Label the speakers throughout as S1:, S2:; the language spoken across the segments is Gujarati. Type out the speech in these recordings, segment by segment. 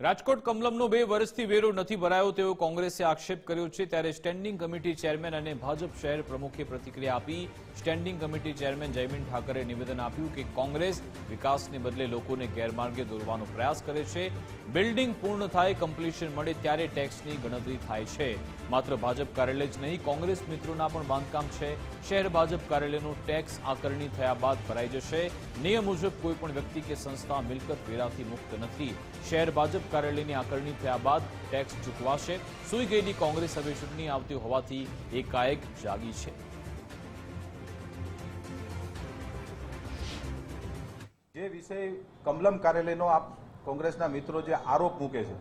S1: રાજકોટ કમલમનો બે વર્ષથી વેરો નથી ભરાયો તેવો કોંગ્રેસે આક્ષેપ કર્યો છે ત્યારે સ્ટેન્ડિંગ કમિટી ચેરમેન અને ભાજપ શહેર પ્રમુખે પ્રતિક્રિયા આપી standing committee chairman Jaymin Thackeray નિવેદન આપ્યું કે કોંગ્રેસ વિકાસને બદલે લોકોને ગેરમાર્ગે દોરવાનો પ્રયાસ કરે છે. બિલ્ડિંગ પૂર્ણ થાય કમ્પ્લીશન મળે ત્યારે ટેક્સની ગણતરી થાય છે. માત્ર ભાજપ કાર્યાલય જ નહીં, કોંગ્રેસ મિત્રોના પણ બાંધકામ છે. શહેર ભાજપ કાર્યાલયનું ટેક્સ આકરણી થયા બાદ ભરાઈ જશે. નિયમ મુજબ કોઈપણ વ્યક્તિ કે સંસ્થા મિલકત વેરાથી મુક્ત નથી. શહેર ભાજપ કાર્યાલયની આકરણી થયા બાદ ટેક્સ ચૂકવાશે. સુઈ ગયેલી કોંગ્રેસ હવે ચૂંટણી આવતી હોવાથી એકાએક જાગી છે.
S2: જે વિષય કમલમ કાર્યાલયનો આપ કોંગ્રેસના મિત્રો જે આરોપ મૂકે છે,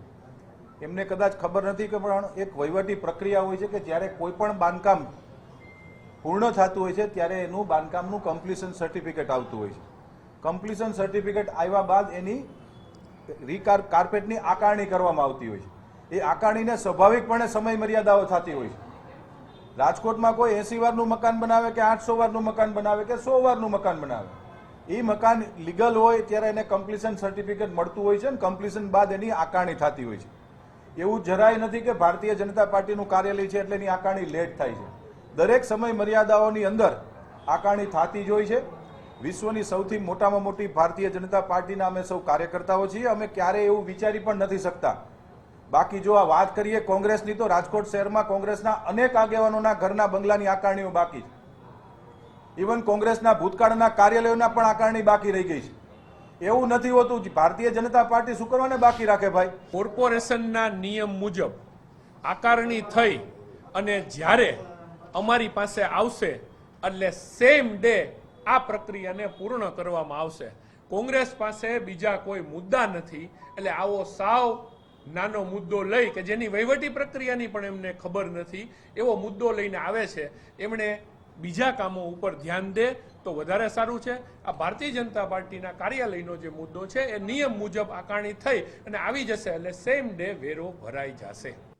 S2: એમને કદાચ ખબર નથી કે પણ એક વહીવટી પ્રક્રિયા હોય છે કે જ્યારે કોઈ પણ બાંધકામ પૂર્ણ થતું હોય છે, ત્યારે એનું બાંધકામનું કમ્પ્લીશન સર્ટિફિકેટ આવતું હોય છે. કમ્પ્લીશન સર્ટિફિકેટ આવ્યા બાદ એની રીકાર કાર્પેટની આકારણી કરવામાં આવતી હોય છે. એ આકારણીને સ્વાભાવિકપણે સમય મર્યાદાઓ થતી હોય છે. રાજકોટમાં કોઈ એસી વારનું મકાન બનાવે કે આઠસો વારનું મકાન બનાવે કે સો વારનું મકાન બનાવે? એ મકાન લીગલ હોય ત્યારે એને કમ્પ્લીશન સર્ટિફિકેટ મળતું હોય છે અને કમ્પ્લીશન બાદ એની આકારણી થતી હોય છે. એવું જરાય નથી કે ભારતીય જનતા પાર્ટીનું કાર્યાલય છે એટલે એની આકારણી લેટ થાય છે. દરેક સમય મર્યાદાઓની અંદર આકારણી થતી જ હોય છે. વિશ્વની સૌથી મોટામાં મોટી ભારતીય જનતા પાર્ટીના અમે સૌ કાર્યકર્તાઓ છીએ. અમે ક્યારેય એવું વિચારી પણ નથી શકતા. બાકી જો આ વાત કરીએ કોંગ્રેસની, તો રાજકોટ શહેરમાં કોંગ્રેસના અનેક આગેવાનોના ઘરના બંગલાની આકારણીઓ બાકી છે. ઇવન કોંગ્રેસના ભૂતકાળના કાર્યાલયોના પણ આકારણી બાકી રહી ગઈ છે. એવું નથી હોતું ભારતીય જનતા પાર્ટી શું કરવાને બાકી રાખે ભાઈ?
S3: કોર્પોરેશનના નિયમ મુજબ આકારણી થઈ અને જ્યારે અમારી પાસે આવશે એટલે સેમ ડે આ પ્રક્રિયાને પૂર્ણ કરવામાં આવશે. કોંગ્રેસ પાસે બીજા કોઈ મુદ્દા નથી. એટલે આવો સાવ નાનો મુદ્દો લઈ કે જેની વહીવટી પ્રક્રિયાની પણ એમને ખબર નથી, એવો મુદ્દો લઈને આવે છે. એમણે બીજા કામો ઉપર ધ્યાન દે તો વધારે સારું છે. આ ભારતીય જનતા પાર્ટીના કાર્યાલયનો જે મુદ્દો છે, એ નિયમ મુજબ આકારણી થઈ અને આવી જશે એટલે સેમ ડે વેરો ભરાઈ જશે.